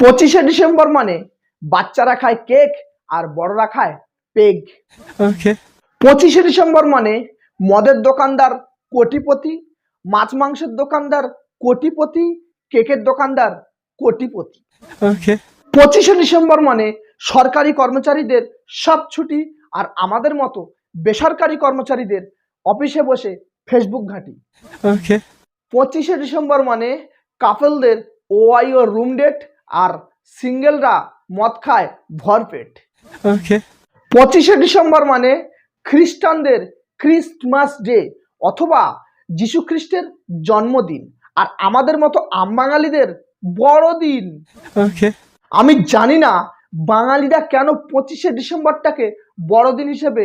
পঁচিশে ডিসেম্বর মানে বাচ্চারা খায় কেক আর বড়রা খায় পেগ। পঁচিশে ডিসেম্বর মানে মদের দোকানদার কোটিপতি মাছ মাংসের দোকানদার কোটিপতি কেকের দোকানদার কোটিপতি। পঁচিশে ডিসেম্বর মানে সরকারি কর্মচারীদের সব ছুটি আর আমাদের মতো বেসরকারি কর্মচারীদের অফিসে বসে ফেসবুক ঘাঁটি। পঁচিশে ডিসেম্বর মানে কাপলদের ওআইও রুম ডেট আর সিঙ্গেলরা মদ খায় ভরপেট পঁচিশে ডিসেম্বর মানে খ্রিস্টানদের ক্রিস্টমাস ডে অথবা যীশু খ্রিস্টের জন্মদিন আর আমাদের মতো আমবাঙালিদের বড়দিন। আমি জানি না বাঙালিরা কেন পঁচিশে ডিসেম্বরটাকে বড়দিন হিসেবে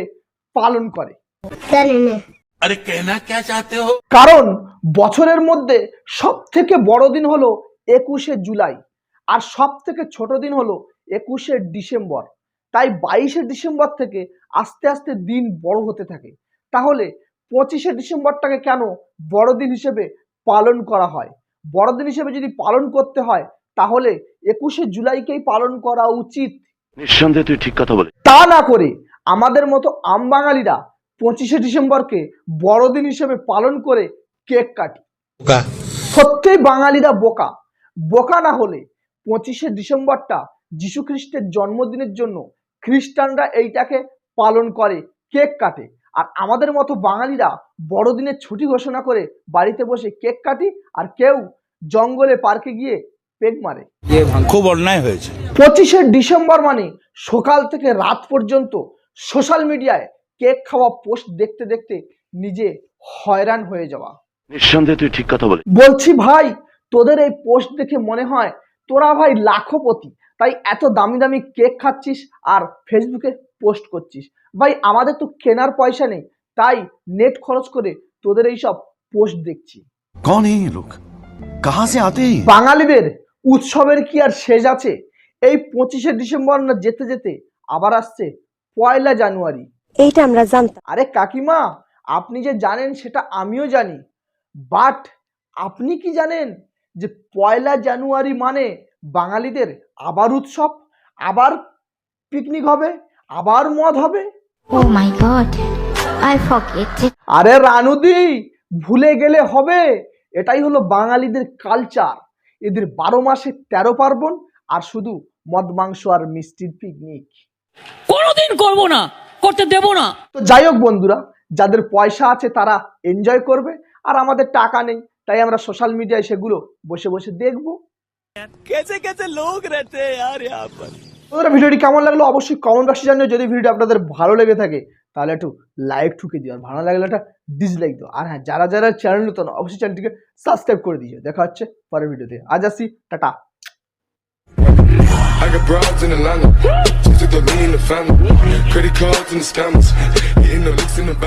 পালন করে। কারণ বছরের মধ্যে সব থেকে বড় দিন হলো একুশে জুলাই। আর সব থেকে ছোট দিন হলো একুশে ডিসেম্বর। তাই বাইশে ডিসেম্বর থেকে আস্তে আস্তে দিন বড় হতে থাকে। তাহলে পঁচিশে ডিসেম্বরটাকে কেন বড়দিন হিসেবে পালন করা হয়? বড়দিন হিসেবে যদি পালন করতে হয় তাহলে একুশে জুলাইকেই পালন করা উচিত। নিঃসন্দেহে তুই ঠিক কথা বলে তা না করে আমাদের মতো আম বাঙালিরা পঁচিশে ডিসেম্বরকে বড়দিন হিসেবে পালন করে কেক কাটি। সত্যিই বাঙালিরা বোকা। বোকা না হলে পঁচিশে ডিসেম্বরটা যীশু খ্রিস্টের জন্মদিনের জন্য খ্রিস্টানরা এইটাকে পালন করে কেক কাটে। আর আমাদের মতো বাঙালিরা বড়দিনের ছুটি ঘোষণা করে বাড়িতে বসে কেক কাটি আর কেউ জঙ্গলে পার্কে গিয়ে পেট মারে। খুব অন্যায় হয়েছে। পঁচিশে ডিসেম্বর মানে সকাল থেকে রাত পর্যন্ত সোশ্যাল মিডিয়ায় কেক খাওয়া পোস্ট দেখতে দেখতে নিজে হয়রান হয়ে যাওয়া। নিঃসন্দেহে তুই ঠিক কথা বলে বলছি ভাই তোদের এই পোস্ট দেখে মনে হয় তোরা ভাই লাখপতি তাই এত দামি দামি কেক খাচ্ছিস আর ফেসবুকে পোস্ট করছিস। ভাই আমাদের তো কেনার পয়সা নেই তাই নেট খরচ করে তোদের এইসব পোস্ট দেখছি। কোন এই লোক? কাহা সে আতে বাঙালিদের উৎসবের কি আর শেষ আছে? এই পঁচিশে ডিসেম্বর না যেতে যেতে আবার আসছে পয়লা জানুয়ারি। এইটা আমরা জানতাম। আরে কাকিমা আপনি যে জানেন সেটা আমিও জানি। বাট আপনি কি জানেন? যে পয়লা জানুয়ারি মানে বাঙালিদের আবার উৎসব আবার পিকনিক হবে আবার মদ হবে। My god, I forget it. আরে রানুদি ভুলে গেলে হবে। এটাই হলো বাঙালিদের কালচার এদের বারো মাসে তেরো পার্বণ আর শুধু মদ মাংস আর মিষ্টির পিকনিক কোনোদিন করব না করতে দেব না। তো যাই হোক বন্ধুরা যাদের পয়সা আছে তারা এনজয় করবে আর আমাদের টাকা নেই। তাই আমরা সোশ্যাল মিডিয়ায় সেগুলো বসে বসে দেখব। কেসে লোক ভিডিওটি কেমন লাগল অবশ্যই কমেন্ট বক্সে জানিও। যদি ভিডিওটি আপনাদের ভালো লেগে থাকে তাহলে একটু লাইক ঠুকে দিও। আর ভালো লাগলে একটা ডিসলাইক দিও। আর হ্যাঁ যারা যারা চ্যানেল নতুন অবশ্যই চ্যানেলটিকে সাবস্ক্রাইব করে দিও। দেখা হচ্ছে পরের ভিডিওতে। আজ আসি tata. I got broads in Atlanta, took the lean in the family, credit cards and the scammers, hitting the licks in the back.